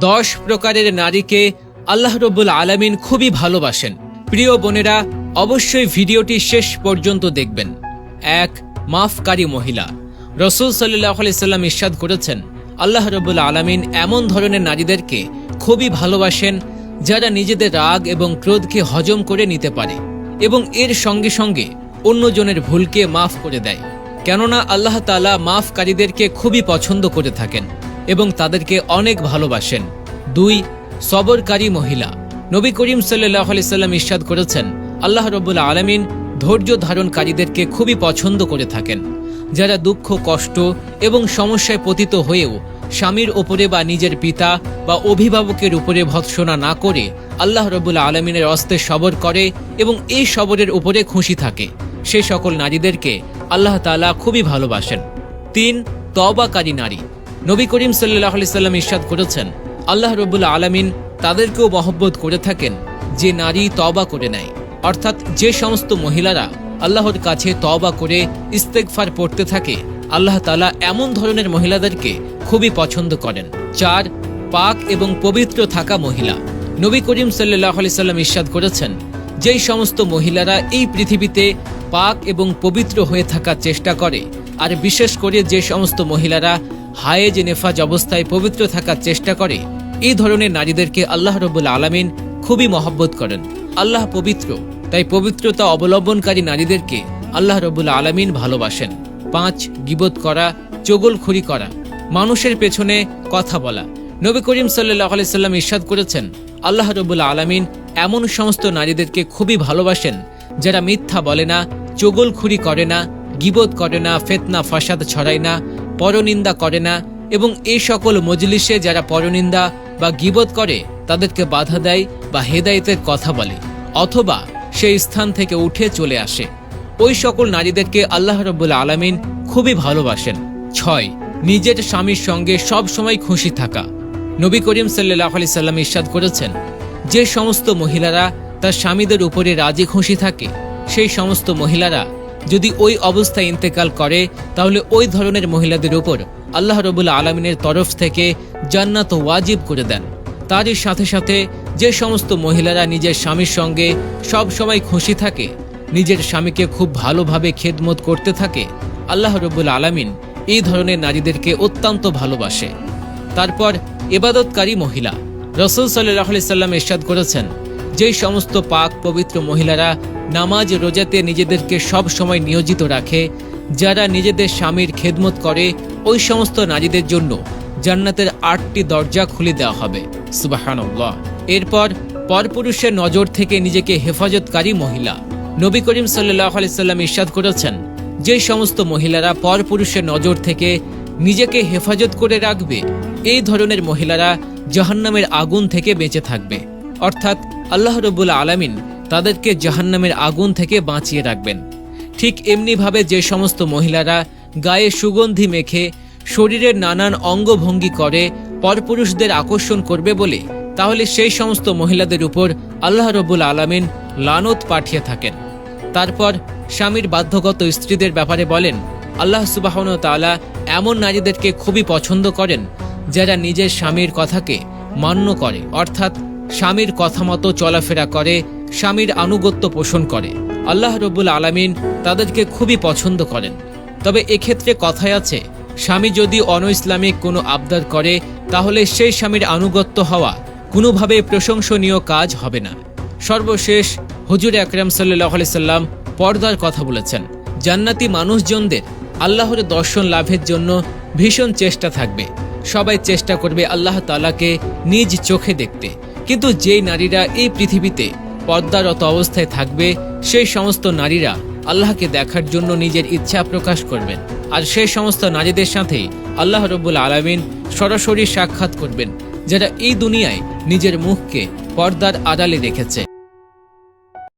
দশ প্রকারের নারীকে আল্লাহ রব্বুল আলামিন খুবই ভালোবাসেন। প্রিয় বোনেরা, অবশ্যই ভিডিওটি শেষ পর্যন্ত দেখবেন। এক, মাফকারী মহিলা। রসুল সাল্লাহ সাল্লাম ইরশাদ করেছেন, আল্লাহ রব্বুল আলামিন এমন ধরনের নারীদেরকে খুবই ভালোবাসেন, যারা নিজেদের রাগ এবং ক্রোধকে হজম করে নিতে পারে এবং এর সঙ্গে সঙ্গে অন্যজনের ভুলকে মাফ করে দেয়। কেননা আল্লাহ তালা মাফকারীদেরকে খুবই পছন্দ করে থাকেন। এবং তাদেরকে অনেক ভালোবাসেন। দুই, সবরকারী মহিলা। নবী করিম সাল্লাহ সাল্লাম ইরশাদ করেছেন, আল্লাহ রব্বুল আলমিন ধৈর্য ধারণকারীদেরকে খুবই পছন্দ করে থাকেন। যারা দুঃখ, কষ্ট এবং সমস্যায় পতিত হয়েও স্বামীর ওপরে বা নিজের পিতা বা অভিভাবকের উপরে ভৎসনা না করে আল্লাহ রবুল্লা আলমিনের অস্তে সবর করে এবং এই সবরের উপরে খুশি থাকে। সে সকল নারীদেরকে আল্লাহ তালা খুবই ভালোবাসেন। তিন তবাকারী নারী। নবী করিম সাল্লাহ সাল্লাম ইরশাদ করেছেন, আল্লাহ রবুল্লা আলমিন তাদেরকেও মহব্বত করে থাকেন যে নারী তবা করে নেয়। অর্থাৎ যে সমস্ত মহিলারা আল্লাহর কাছে তবা করে ইস্তেকফার পড়তে থাকে, আল্লাহ তালা এমন ধরনের মহিলাদেরকে খুবই পছন্দ করেন। চার, পাক এবং পবিত্র থাকা মহিলা। নবী করিম সাল্লাহ আলি সাল্লাম ইস্বাদ করেছেন, যেই সমস্ত মহিলারা এই পৃথিবীতে পাক এবং পবিত্র হয়ে থাকার চেষ্টা করে আর বিশেষ করে যে সমস্ত মহিলারা হায়েজ নেফাজ অবস্থায় পবিত্র থাকার চেষ্টা করে, এই ধরনের নারীদেরকে আল্লাহ রবুল আলমিন খুবই মহব্বত করেন। আল্লাহ পবিত্র, তাই পবিত্রতা অবলম্বনকারী নারীদেরকে আল্লাহ রবুল আলমিন ভালোবাসেন। পাঁচ, গিবত করা, চগলখড়ি করা, মানুষের পেছনে কথা বলা। নবী করিম সাল্লাহ সাল্লাম ইরশাদ করেছেন, আল্লাহ রবুল আলমিন এমন সমস্ত নারীদেরকে খুবই ভালোবাসেন, যারা মিথ্যা বলে না চগলখুরি করে না গিবত করে না, ফেতনা, ফাসাদ ছড়ায় না, পরনিন্দা করে না এবং এই সকল মজলিসে যারা পরনিন্দা বা গিবত করে, তাদেরকে বাধা দেয় বা হেদায়েতের কথা বলে, অথবা সেই স্থান থেকে উঠে চলে আসে। ওই সকল নারীদেরকে আল্লাহ রব্বুল আলমিন খুবই ভালোবাসেন। ছয়, নিজের স্বামীর সঙ্গে সব সময় খুশি থাকা। নবী করিম সাল্লাহ আলি সাল্লাম ইরশাদ করেছেন, যে সমস্ত মহিলারা তার স্বামীদের উপরে রাজি খুশি থাকে, সেই সমস্ত মহিলারা যদি ওই অবস্থায় ইন্তেকাল করে, তাহলে ওই ধরনের মহিলাদের উপর আল্লাহ রবুল্লা আলমিনের তরফ থেকে জান্নাত ওয়াজিব করে দেন। তারই সাথে সাথে যে সমস্ত মহিলারা নিজের স্বামীর সঙ্গে সব সময় খুশি থাকে, নিজের স্বামীকে খুব ভালোভাবে খেদমত করতে থাকে, আল্লাহ রবুল আলামিন এই ধরনের নারীদেরকে অত্যন্ত ভালোবাসে। তারপর এবাদতকারী মহিলা রসুল সাল্লাহ সাল্লাম এরশাদ করেছেন যেই সমস্ত পাক পবিত্র মহিলারা নামাজ রোজাতে নিজেদেরকে সব সময় নিয়োজিত রাখে, যারা নিজেদের স্বামীর খেদমত করে, ওই সমস্ত নারীদের জন্য জান্নাতের আটটি দরজা খুলে দেওয়া হবে। সুবাহানুল্লাহ। এরপর পরপুরুষের নজর থেকে নিজেকে হেফাজতকারী মহিলা। নবী করিম সাল্লাহ আলাইসাল্লাম ইরশাদ করেছেন, যে সমস্ত মহিলারা পরপুরুষের নজর থেকে নিজেকে হেফাজত করে রাখবে, এই ধরনের মহিলারা জাহান্নামের আগুন থেকে বেঁচে থাকবে। অর্থাৎ আল্লাহ রবুল আলামিন তাদেরকে জাহান্নামের আগুন থেকে বাঁচিয়ে রাখবেন। ঠিক এমনিভাবে যে সমস্ত মহিলারা গায়ে সুগন্ধি মেখে শরীরের নানান অঙ্গভঙ্গি করে পরপুরুষদের আকর্ষণ করবে বলে, তাহলে সেই সমস্ত মহিলাদের উপর আল্লাহ রবুল আলামিন লানত পাঠিয়ে থাকেন। তারপর স্বামীর বাধ্যগত স্ত্রীদের ব্যাপারে বলেন, আল্লাহ সুবাহন তালা এমন নারীদেরকে খুবই পছন্দ করেন, যারা নিজের স্বামীর কথাকে মান্য করে। অর্থাৎ স্বামীর কথা মতো চলাফেরা করে, স্বামীর আনুগত্য পোষণ করে। আল্লাহ রবুল আলামিন তাদেরকে খুবই পছন্দ করেন। তবে এক্ষেত্রে কথায় আছে, স্বামী যদি অন ইসলামিক কোনো আবদার করে, তাহলে সেই স্বামীর আনুগত্য হওয়া কোনোভাবে প্রশংসনীয় কাজ হবে না। সর্বশেষ, হুজুর আকরাম সাল্লাহ সাল্লাম পর্দার কথা বলেছেন, জান্নাতি মানুষজনদের আল্লাহর দর্শন লাভের জন্য ভীষণ চেষ্টা থাকবে। সবাই চেষ্টা করবে আল্লাহ তালাকে নিজ চোখে দেখতে। কিন্তু যেই নারীরা এই পৃথিবীতে পর্দারত অবস্থায় থাকবে, সেই সমস্ত নারীরা আল্লাহকে দেখার জন্য নিজের ইচ্ছা প্রকাশ করবেন। আর সেই সমস্ত নারীদের সাথে আল্লাহ রব্বুল আলমিন সরাসরি সাক্ষাৎ করবেন, যারা এই দুনিয়ায় নিজের মুখকে পর্দার আড়ালে রেখেছে।